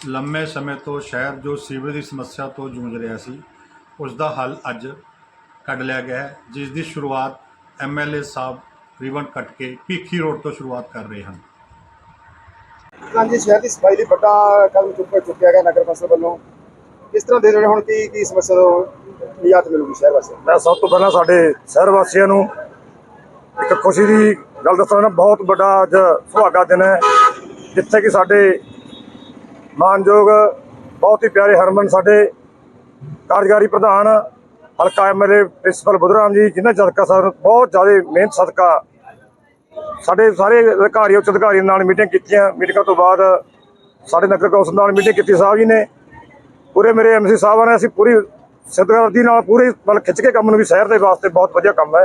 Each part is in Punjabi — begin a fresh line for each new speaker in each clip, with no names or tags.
ਲੰਮੇ ਸਮੇਂ ਤੋਂ ਸ਼ਹਿਰ ਜੋ ਸੀਵਰੇਜ ਦੀ ਸਮੱਸਿਆ ਤੋਂ ਜੂਝ ਰਿਹਾ ਸੀ ਉਸ ਦਾ ਹੱਲ ਅੱਜ ਕੱਢ ਲਿਆ ਗਿਆ ਹੈ ਜਿਸ ਦੀ ਸ਼ੁਰੂਆਤ ਐਮਐਲਏ ਸਾਹਿਬ ਰਿਬਨ ਕੱਟ ਕੇ ਭੀਖੀ ਰੋਡ ਤੋਂ ਸ਼ੁਰੂਆਤ ਕਰ ਰਹੇ ਹਨ।
ਹਾਂਜੀ ਸ਼ਹਿਰ ਦੀ ਸਫ਼ਾਈ ਲਈ ਵੱਡਾ ਕਦਮ ਚੁੱਕ ਚੁੱਕਿਆ ਗਿਆ ਨਗਰ ਕੌਂਸਲ ਵੱਲੋਂ। ਕਿਸ ਤਰ੍ਹਾਂ ਦੇ ਰਹੇ ਹੁਣ ਕੀ ਕੀ ਸਮੱਸਿਆ ਤੋਂ ਨਿਜਾਤ ਮਿਲੂਗੀ ਸ਼ਹਿਰ ਵਾਸੀਆਂ
ਮੈਂ ਸਭ ਤੋਂ ਪਹਿਲਾਂ ਸਾਡੇ ਸ਼ਹਿਰ ਵਾਸੀਆਂ ਨੂੰ ਇੱਕ ਖੁਸ਼ੀ ਦੀ ਗੱਲ ਦੱਸਣਾ ਬਹੁਤ ਵੱਡਾ ਅੱਜ ਸੁਹਾਗਾ ਦਿਨ ਹੈ ਜਿੱਥੇ ਕਿ ਸਾਡੇ ਮਾਨਯੋਗ, ਬਹੁਤ ਹੀ ਪਿਆਰੇ ਹਰਮਨ ਸਾਡੇ ਕਾਰਜਕਾਰੀ ਪ੍ਰਧਾਨ, ਹਲਕਾ ਐਮਐਲਏ ਪ੍ਰਿੰਸੀਪਲ ਬੁੱਧਰਾਮ ਜੀ, ਜਿਨ੍ਹਾਂ ਜਦਕਾ ਸਾਨੂੰ ਬਹੁਤ ਜ਼ਿਆਦਾ ਮਿਹਨਤ ਸਦਕਾ ਸਾਡੇ ਸਾਰੇ ਅਧਿਕਾਰੀ, ਉੱਚ ਅਧਿਕਾਰੀਆਂ ਨਾਲ ਮੀਟਿੰਗ ਕੀਤੀਆਂ। ਮੀਟਿੰਗਾਂ ਤੋਂ ਬਾਅਦ ਸਾਡੇ ਨਗਰ ਕੌਂਸਲ ਨਾਲ ਮੀਟਿੰਗ ਕੀਤੀ ਸਾਹਿਬ ਜੀ ਨੇ। ਪੂਰੇ ਮੇਰੇ ਐਮਸੀ ਸਾਹਿਬਾਂ ਨੇ, ਅਸੀਂ ਪੂਰੀ ਸਿੱਧਗਰਦੀ ਨਾਲ ਪੂਰੀ ਮਤਲਬ ਖਿੱਚ ਕੇ ਕੰਮ ਨੂੰ ਵੀ ਸ਼ਹਿਰ ਦੇ ਵਾਸਤੇ ਬਹੁਤ ਵਧੀਆ ਕੰਮ ਹੈ।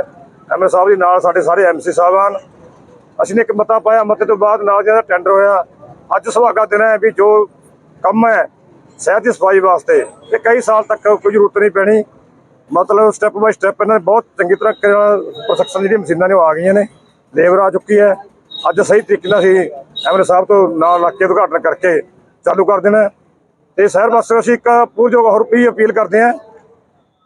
ਐਮਐਲ ਸਾਹਿਬ ਜੀ ਨਾਲ ਸਾਡੇ ਸਾਰੇ ਐਮਸੀ ਸਾਹਿਬਾਨ। ਅਸੀਂ ਨੇ ਇੱਕ ਮਤਾ ਪਾਇਆ, ਮਤੇ ਤੋਂ ਬਾਅਦ ਨਾਲ ਜਿਹੜਾ ਟੈਂਡਰ ਹੋਇਆ, ਅੱਜ ਸੁਹਾਗਾ ਦਿਨ ਹੈ ਵੀ ਜੋ ਕੰਮ ਹੈ ਸ਼ਹਿਰ ਦੀ ਸਫ਼ਾਈ ਵਾਸਤੇ। ਇਹ ਕਈ ਸਾਲ ਤੱਕ ਕੋਈ ਜ਼ਰੂਰਤ ਨਹੀਂ ਪੈਣੀ। ਮਤਲਬ ਸਟੈਪ ਬਾਈ ਸਟੈਪ ਇਹਨਾਂ ਨੇ ਬਹੁਤ ਚੰਗੀ ਤਰ੍ਹਾਂ ਪ੍ਰੋਸੈਕਸ਼ਨ ਜਿਹੜੀਆਂ ਮਸ਼ੀਨਾਂ ਨੇ ਉਹ ਆ ਗਈਆਂ ਨੇ। ਲੇਬਰ ਆ ਚੁੱਕੀ ਹੈ। ਅੱਜ ਸਹੀ ਤਰੀਕੇ ਨਾਲ ਅਸੀਂ ਐਮਐਲ ਸਾਹਿਬ ਤੋਂ ਨਾਲ ਲੱਗ ਕੇ ਉਦਘਾਟਨ ਕਰਕੇ ਚਾਲੂ ਕਰ ਦੇਣਾ ਹੈ। ਤੇ ਸ਼ਹਿਰ ਵਾਸੀਆਂ ਅਸੀਂ ਇੱਕ ਪੂਰਜੋਗ ਹੋਰ ਵੀ ਅਪੀਲ ਕਰਦੇ ਹਾਂ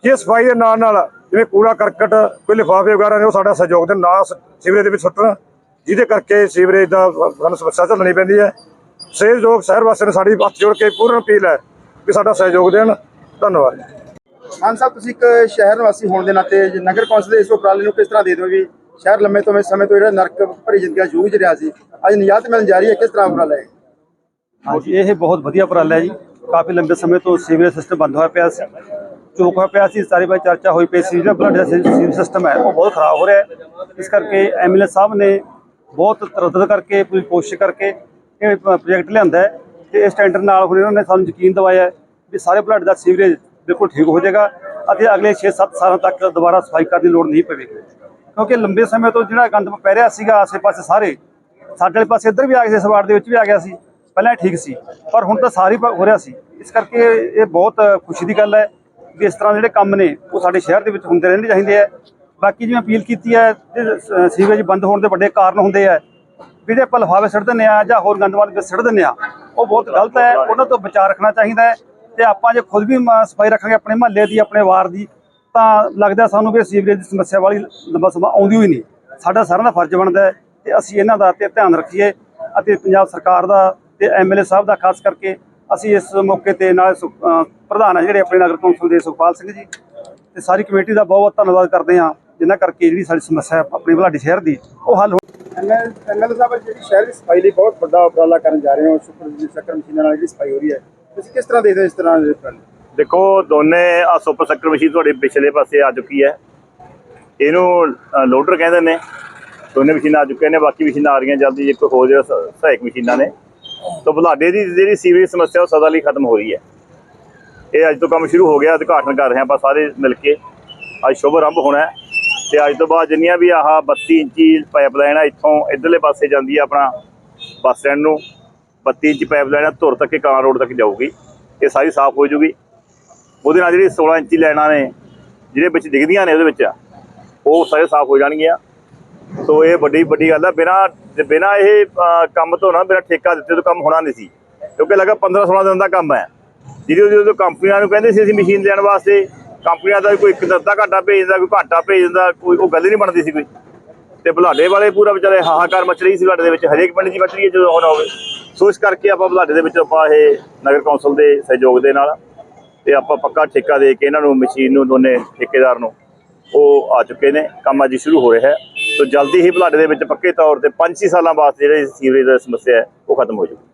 ਕਿ ਇਹ ਸਫ਼ਾਈ ਦੇ ਨਾਲ ਨਾਲ ਜਿਵੇਂ ਕੂੜਾ ਕਰਕਟ, ਕੋਈ ਲਿਫਾਫੇ ਵਗੈਰਾ ਨੇ ਉਹ ਸਾਡਾ ਸਹਿਯੋਗ ਦੇਣ ਨਾਲ ਸੀਵਰੇਜ ਦੇ ਵਿੱਚ ਸੁੱਟਣ। ਜਿਹਦੇ ਕਰਕੇ ਸੀਵਰੇਜ ਦਾ ਸਾਨੂੰ ਸਮੱਸਿਆ ਝੱਲਣੀ ਪੈਂਦੀ ਹੈ। ਸਹਿਯੋਗ ਸ਼ਹਿਰ ਵਾਸੀਆਂ ਨੂੰ ਸਾਡੀ ਹੱਥ ਜੋੜ ਕੇ ਪੂਰਨ ਅਪੀਲ ਹੈ ਕਿ ਸਾਡਾ ਸਹਿਯੋਗ ਦੇਣ। ਧੰਨਵਾਦ।
ਖਾਨ ਸਾਹਿਬ ਤੁਸੀਂ ਇੱਕ ਸ਼ਹਿਰ ਨਿਵਾਸੀ ਹੋਣ ਦੇ ਨਾਤੇ ਜੇ ਨਗਰ ਕੌਂਸਲ ਦੇ ਇਸ ਉਪਰਾਲੇ ਨੂੰ ਕਿਸ ਤਰ੍ਹਾਂ ਦੇ ਦਿਓ ਵੀ ਸ਼ਹਿਰ ਲੰਮੇ ਤੋਂ ਸਮੇਂ ਤੋਂ ਜਿਹੜਾ ਨਰਕ ਭਰੀ ਜ਼ਿੰਦਗੀ ਜੂਝ ਰਿਹਾ ਸੀ ਅੱਜ ਨਿਜਾਤ ਮਿਲਣ ਜਾ ਰਹੀ ਹੈ ਕਿਸ ਤਰ੍ਹਾਂ ਉਪਰਾਲਾ ਹੈ?
ਹਾਂਜੀ ਇਹ ਬਹੁਤ ਵਧੀਆ ਉਪਰਾਲਾ ਹੈ ਜੀ। ਕਾਫੀ ਲੰਬੇ ਸਮੇਂ ਤੋਂ ਸੀਵਰੇਜ ਸਿਸਟਮ ਬੰਦ ਹੋਇਆ ਪਿਆ ਸੀ ਚੋਕ ਹੋਇਆ ਪਿਆ ਸੀ ਸਾਰੀ ਬਾਈ ਚਰਚਾ ਹੋਈ ਪਈ ਸੀ ਜਿਹੜਾ ਬਲੱਡ ਸੀਵਰੇਜ ਸਿਸਟਮ ਹੈ ਉਹ ਬਹੁਤ ਖਰਾਬ ਹੋ ਰਿਹਾ ਹੈ। ਇਸ ਕਰਕੇ ਐਮਐਲਏ ਸਾਹਿਬ ਨੇ ਬਹੁਤ ਤਰੱਦਦ ਕਰਕੇ ਪੂਰੀ ਕੋਸ਼ਿਸ਼ ਕਰਕੇ ਇਹ ਪ੍ਰੋਜੈਕਟ ਲਿਆਂਦਾ ਹੈ ਤੇ ਇਸ ਟੈਂਡਰ ਨਾਲ ਹੁਣ ਇਹਨਾਂ ਨੇ ਸਾਨੂੰ ਯਕੀਨ ਦਿਵਾਇਆ ਵੀ ਸਾਰੇ ਬਲੱਡ ਦਾ ਸੀਵਰੇਜ ਬਿਲਕੁਲ ਠੀਕ ਹੋ ਜਾਏਗਾ ਅਤੇ ਅਗਲੇ 6-7 ਸਾਲਾਂ ਤੱਕ ਦੁਬਾਰਾ ਸਫ਼ਾਈ ਕਰਨ ਦੀ ਲੋੜ ਨਹੀਂ ਪਵੇਗੀ। ਕਿਉਂਕਿ ਲੰਬੇ ਸਮੇਂ ਤੋਂ ਜਿਹੜਾ ਗੰਦ ਪੈ ਰਿਹਾ ਸੀਗਾ ਆਸੇ-ਪਾਸੇ ਸਾਰੇ, ਸਾਡੇ ਵਾਲੇ ਪਾਸੇ ਇੱਧਰ ਵੀ ਆ ਗਿਆ ਸੀ ਸਵਾਰ ਦੇ ਵਿੱਚ ਵੀ ਆ ਗਿਆ ਸੀ, ਪਹਿਲਾਂ ਇਹ ਠੀਕ ਸੀ, ਪਰ ਹੁਣ ਤਾਂ ਸਾਰੀ ਹੋ ਰਿਹਾ ਸੀ। ਇਸ ਕਰਕੇ ਇਹ ਬਹੁਤ ਖੁਸ਼ੀ ਦੀ ਗੱਲ ਹੈ ਵੀ ਇਸ ਤਰ੍ਹਾਂ ਜਿਹੜੇ ਕੰਮ ਨੇ, ਉਹ ਸਾਡੇ ਸ਼ਹਿਰ ਦੇ ਵਿੱਚ ਹੁੰਦੇ ਰਹਿਣੇ ਚਾਹੀਦੇ ਆ ਬਾਕੀ ਜਿਵੇਂ ਅਪੀਲ ਕੀਤੀ ਹੈ ਤੇ ਸੀਵਰੇਜ ਬੰਦ ਹੋਣ ਦੇ ਵੱਡੇ ਕਾਰਨ ਹੁੰਦੇ ਆ ਵੀ ਜੇ ਆਪਾਂ ਲਿਫਾਫੇ ਸਿੱਟ ਦਿੰਦੇ ਆ ਜਾਂ ਹੋਰ ਗੰਦਵਾਲ ਵਿੱਚ ਸੁੱਟ ਦਿੰਦੇ ਆ ਉਹ ਬਹੁਤ ਗਲਤ ਹੈ। ਉਹਨਾਂ ਤੋਂ ਬਚਾਅ ਰੱਖਣਾ ਚਾਹੀਦਾ ਹੈ ਤੇ ਆਪਾਂ ਜੇ ਖੁਦ ਵੀ ਸਫ਼ਾਈ ਰੱਖਾਂਗੇ ਆਪਣੇ ਮਹੱਲੇ ਦੀ, ਆਪਣੇ ਵਾਰ ਦੀ, ਤਾਂ ਲੱਗਦਾ ਸਾਨੂੰ ਵੀ ਸੀਵਰੇਜ ਦੀ ਸਮੱਸਿਆ ਵਾਲੀ ਲੰਬਾ ਸਮਾਂ ਆਉਂਦੀ ਹੋਈ ਨਹੀਂ। ਸਾਡਾ ਸਾਰਿਆਂ ਦਾ ਫਰਜ਼ ਬਣਦਾ ਹੈ ਤੇ ਅਸੀਂ ਇਹਨਾਂ ਦਾ ਤੇ ਧਿਆਨ ਰੱਖੀਏ ਅਤੇ ਪੰਜਾਬ ਸਰਕਾਰ ਦਾ ਤੇ ਐਮਐਲਏ ਸਾਹਿਬ ਦਾ ਖਾਸ ਕਰਕੇ ਅਸੀਂ ਇਸ ਮੌਕੇ ਤੇ ਨਾਲ ਸੁ- ਪ੍ਰਧਾਨ ਹੈ ਜਿਹੜੇ ਆਪਣੇ ਨਗਰ ਕੌਂਸਲ ਦੇ ਸੁਖਪਾਲ ਸਿੰਘ ਜੀ ਤੇ ਸਾਰੀ ਕਮੇਟੀ ਦਾ ਬਹੁਤ ਬਹੁਤ ਧੰਨਵਾਦ ਕਰਦੇ ਹਾਂ, ਜਿਨ੍ਹਾਂ ਕਰਕੇ ਜਿਹੜੀ ਸਾਡੀ ਸਮੱਸਿਆ ਹੈ ਆਪਣੀ ਬਲਾਡੀ ਸ਼ਹਿਰ ਦੀ ਉਹ ਹੱਲ ਹੋ
ਐਮਐਲ ਸਾਹਿਬ, ਜਿਹੜੀ ਸ਼ਹਿਰ ਦੀ ਸਫ਼ਾਈ ਲਈ ਬਹੁਤ ਵੱਡਾ ਉਪਰਾਲਾ ਕਰਨ ਜਾ ਰਹੇ ਹੋ ਸੁਪਰ ਚੱਕਰ ਮਸ਼ੀਨਾਂ ਨਾਲ ਜਿਹੜੀ ਸਫ਼ਾਈ ਹੋ ਰਹੀ ਹੈ, ਤੁਸੀਂ ਕਿਸ ਤਰ੍ਹਾਂ ਦੇਖਦੇ ਹੋ ਇਸ ਤਰ੍ਹਾਂ ਦੇ ਉਪਰਾਲੇ?
ਦੇਖੋ, ਦੋਨੇ ਆ ਸੁਪਰ ਸੈਕਟਰ ਮਸ਼ੀਨ ਤੁਹਾਡੇ ਪਿਛਲੇ ਪਾਸੇ ਆ ਚੁੱਕੀ ਹੈ। ਇਹਨੂੰ ਲੋਡਰ ਕਹਿੰਦੇ ਨੇ। ਦੋਨੇ ਮਸ਼ੀਨਾਂ ਆ ਚੁੱਕੀਆਂ ਨੇ, ਬਾਕੀ ਮਸ਼ੀਨਾਂ ਆ ਰਹੀਆਂ ਜਲਦੀ ਇੱਕ ਹੋਰ ਜਿਹੜਾ ਸ- ਸਹਾਇਕ ਮਸ਼ੀਨਾਂ ਨੇ। ਤਾਂ ਬੁਲਾਡੇ ਦੀ ਜਿਹੜੀ ਸੀਵਰੇਜ ਸਮੱਸਿਆ, ਉਹ ਸਦਾ ਲਈ ਖਤਮ ਹੋ ਰਹੀ ਹੈ। ਇਹ ਅੱਜ ਤੋਂ ਕੰਮ ਸ਼ੁਰੂ ਹੋ ਗਿਆ, ਉਦਘਾਟਨ ਕਰ ਰਹੇ ਹਾਂ ਆਪਾਂ ਸਾਰੇ ਮਿਲ ਕੇ। ਅੱਜ ਸ਼ੁਭ ਆਰੰਭ ਹੋਣਾ ਹੈ। ਤੇ ਅੱਜ ਤੋਂ ਬਾਅਦ ਜਿੰਨੀਆਂ ਵੀ ਆਹ 32 ਇੰਚੀ ਪਾਈਪਲਾਈਨ ਆ, ਇੱਥੋਂ ਇਧਰਲੇ ਪਾਸੇ ਜਾਂਦੀ ਆ ਆਪਣਾ ਬੱਸ ਸਟੈਂਡ ਨੂੰ 32 ਇੰਚੀ ਪਾਈਪਲਾਈਨ ਆ, ਧੁਰ ਤੱਕ ਕਾਂ ਰੋਡ ਤੱਕ ਜਾਊਗੀ, ਇਹ ਸਾਰੀ ਸਾਫ਼ ਹੋ ਜੂਗੀ। ਉਹਦੇ ਨਾਲ ਜਿਹੜੀ 16 ਇੰਚੀ ਲਾਈਨਾਂ ਨੇ ਜਿਹੜੇ ਵਿੱਚ ਡਿੱਗਦੀਆਂ ਨੇ ਉਹਦੇ ਵਿੱਚ, ਉਹ ਸਾਰੇ ਸਾਫ਼ ਹੋ ਜਾਣਗੀਆਂ। ਸੋ ਇਹ ਵੱਡੀ ਵੱਡੀ ਗੱਲ ਆ, ਬਿਨਾ ਬਿਨਾ ਇਹ ਕੰਮ ਤੋਂ ਨਾ, ਬਿਨਾ ਠੇਕਾ ਦਿੱਤੇ ਤੋਂ ਕੰਮ ਹੋਣਾ ਨਹੀਂ ਸੀ। ਕਿਉਂਕਿ ਲਗਾ 15 16 ਦਿਨ ਦਾ ਕੰਮ ਹੈ। ਜਿਹਦੀ ਉਹਦੀ ਕੰਪਨੀਆਂ ਨੂੰ ਕਹਿੰਦੇ ਸੀ ਅਸੀਂ ਮਸ਼ੀਨ ਲੈਣ ਵਾਸਤੇ ਕੰਪਨੀਆਂ ਦਾ ਕੋਈ ਇੱਕ ਅੱਧਾ ਘਾਟਾ ਭੇਜ ਦਿੰਦਾ, ਕੋਈ ਘਾਟਾ ਭੇਜ ਦਿੰਦਾ, ਕੋਈ ਉਹ ਗੱਲ ਹੀ ਨਹੀਂ ਬਣਦੀ ਸੀ ਕੋਈ। ਤੇ ਬੁਲਾਡੇ ਵਾਲੇ ਪੂਰਾ ਵਿਚਾਰੇ ਹਾਹਾਕਾਰ ਮਚ ਰਹੀ ਸੀ ਬੁਲਾਡੇ ਦੇ ਵਿੱਚ, ਹਰੇਕ ਪਿੰਡ ਦੀ ਮਚ ਰਹੀ ਹੈ ਜਦੋਂ ਹੋਣਾ ਹੋਵੇ ਸੋ ਇਸ ਕਰਕੇ ਆਪਾਂ ਬੁਲਾਡੇ ਦੇ ਵਿੱਚ ਆਪਾਂ ਇਹ ਨਗਰ ਕੌਂਸਲ ਦੇ ਸਹਿਯੋਗ ਦੇ ਨਾਲ ਤੇ ਆਪਾਂ ਪੱਕਾ ਠੇਕਾ ਦੇ ਕੇ ਇਹਨਾਂ ਨੂੰ, ਮਸ਼ੀਨ ਨੂੰ, ਦੋਨੇ ਠੇਕੇਦਾਰ ਨੂੰ ਉਹ ਆ ਚੁੱਕੇ ਨੇ, ਕੰਮ ਅੱਜ ਸ਼ੁਰੂ ਹੋ ਰਿਹਾ ਹੈ। ਸੋ ਜਲਦੀ ਹੀ ਬੁਲਾਡੇ ਦੇ ਵਿੱਚ ਪੱਕੇ ਤੌਰ ਤੇ 5-6 ਸਾਲਾਂ ਬਾਅਦ ਜਿਹੜੇ ਸੀਵਰੇਜ ਦੀ ਸਮੱਸਿਆ ਹੈ, ਉਹ ਖਤਮ ਹੋ ਜਾਊਗੀ।